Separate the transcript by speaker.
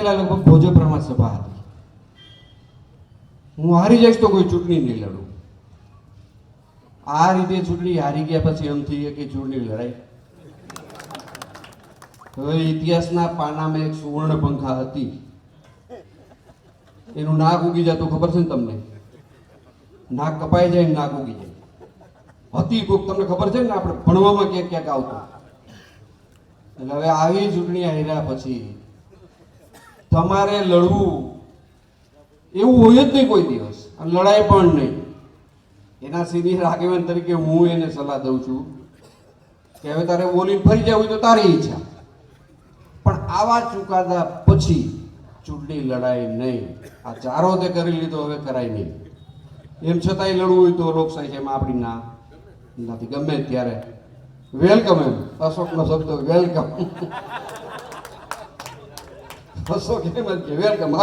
Speaker 1: પહેલા લગભગ પ્રમાણ સભા હતી. હું હારી જઈશ તો કોઈ ચૂંટણી નહીં લડું. આ રીતે ચૂંટણી હારી ગયા પછી એમ થઈ કે ચૂંટણી લડાઈ. હવે ઇતિહાસના પાનામાં એક સુવર્ણ પંખા હતી. એનું નાક ઉગી જતું ખબર છે ને તમને? નાક કપાઈ જાય નાક ઉગી જાય. હતી કોક, તમને ખબર છે ને આપણે ભણવામાં ક્યાંક ક્યાંક આવતું? એટલે હવે આવી ચૂંટણી હાર્યા પછી તમારે લડવું એવું હોય જ નહીં કોઈ દિવસ. લડાય લડાઈ પણ નહીં. એના સિનિયર આગેવાન તરીકે હું એને સલાહ દઉં છું કે હવે તારે બોલીને ફરી જવું તો તારી ઈચ્છા. પણ આવા ચુકાદા પછી ચૂંટણી લડાય નહીં. આ ચારો તે કરી લીધો, હવે કરાય નહીં. એમ છતાંય લડવું હોય તો લોકશાહી એમાં આપણી ના નથી. ગમે ત્યારે. વેલકમ એમ. અશોકનો શબ્દ વેલકમ અશોક એમ જ કે વેલકમ